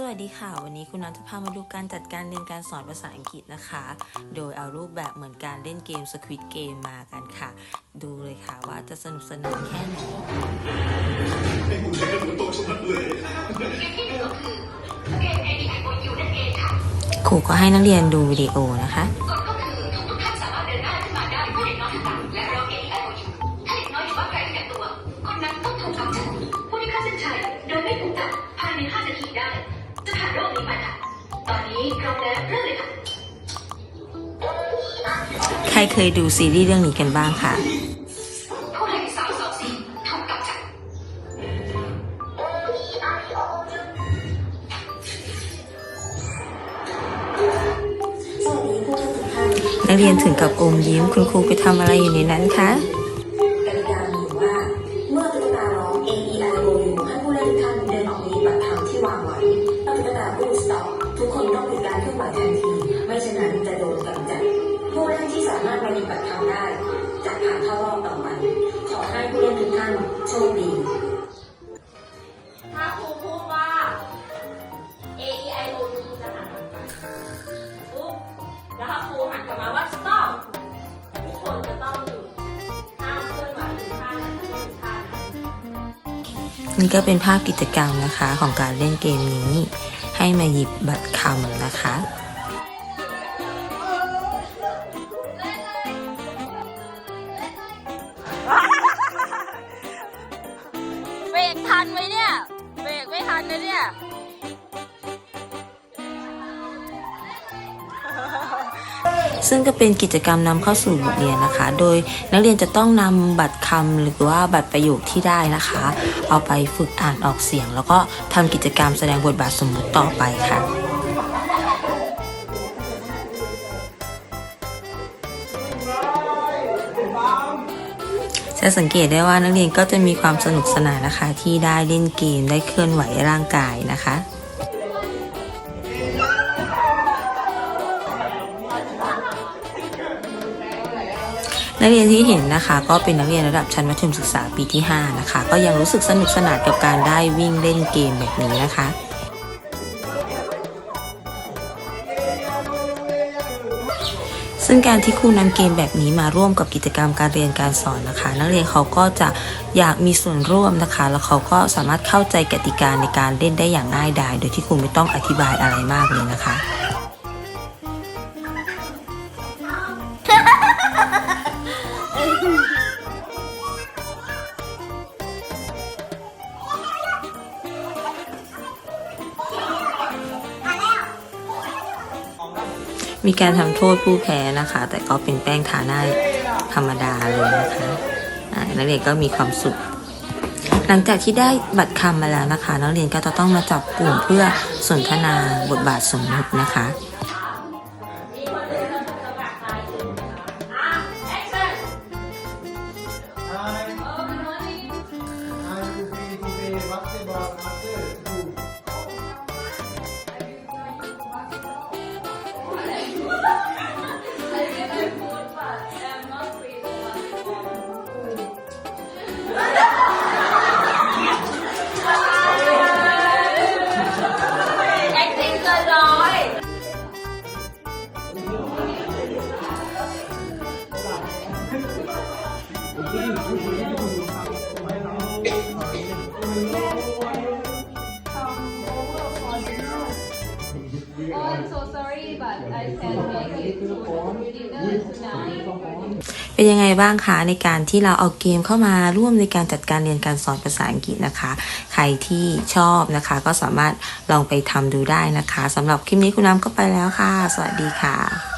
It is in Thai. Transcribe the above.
สวัสดีค่ะ วันนี้คุณน้องจะพามาดูการจัดการเรียนการสอนภาษาอังกฤษนะคะ โดยเอารูปแบบเหมือนการเล่นเกม Squid Game มากันค่ะ ดูเลยค่ะว่าจะสนุกสนานแค่ไหนครูก็ให้นักเรียนดูวิดีโอนะคะ ใครเคยดูซีรีส์เรื่องนี้กันบ้างคะผู้ให้สาวสองสี่ถูกกำจัดนักเรียนถึงกับอมยิ้มคุณครูไปทำอะไรอยู่ในนั้นคะ เคลื่อนไหวทันที ไม่เช่นนั้นจะโดนกำจัดผู้เล่นที่สามารถมาหยิบัตรคำได้จะผ่านเข้ารอบต่อไปขอให้ผู้เล่นทุกท่านโชคดีถ้าครูพูดว่า A E I O U จะหันกลับไปปุ๊บแล้วถ้าครูหันกลับมาว่า stop ทุกคนจะต้องหยุดห้ามเคลื่อนไหวหรือท่านั้นหรือท่านั้นนี่ก็เป็นภาพกิจกรรมนะคะของการเล่นเกมนี้ ให้มาหยิบบัตรคำนะคะ ซึ่งก็เป็นกิจกรรมนำเข้าสู่บทเรียนนะคะ โดยนักเรียนจะต้องนำบัตรคำหรือว่าบัตรประโยคที่ได้นะคะ เอาไปฝึกอ่านออกเสียง แล้วก็ทำกิจกรรมแสดงบทบาทสมมุติต่อไปค่ะจะสังเกตได้ว่านักเรียนก็จะมีความสนุกสนานนะคะ ที่ได้เล่นเกมได้เคลื่อนไหวร่างกายนะคะ นักเรียนที่เห็นนะคะ ก็เป็นนักเรียนระดับชั้นมัธยมศึกษาปีที่ 5 นะคะ ก็ยังรู้สึกสนุกสนานกับการได้วิ่งเล่นเกมแบบนี้นะคะ ซึ่งการที่ครูนำเกมแบบนี้มาร่วมกับกิจกรรมการเรียนการสอนนะคะ นักเรียนเขาก็จะอยากมีส่วนร่วมนะคะ แล้วเขาก็สามารถเข้าใจกติกาในการเล่นได้อย่างง่ายดาย โดยที่ครูไม่ต้องอธิบายอะไรมากเลยนะคะ มีการทำโทษผู้แพ้นะคะ แต่ก็เป็นแป้งทาหน้าธรรมดาเลยนะคะอ่านักเรียนก็มีความสุข หลังจากที่ได้บัตรคำมาแล้วนะคะ นักเรียนก็จะต้องมาจับกลุ่มเพื่อสนทนาบทบาทสมมุตินะคะมีคนเดินมาตรงกล เป็นยังไงบ้างคะในการที่เราเอาเกมเข้ามาร่วมในการจัดการเรียนการสอนภาษาอังกฤษนะคะ ใครที่ชอบนะคะก็สามารถลองไปทำดูได้นะคะสำหรับคลิปนี้คุณน้ำก็ไปแล้วค่ะ สวัสดีค่ะ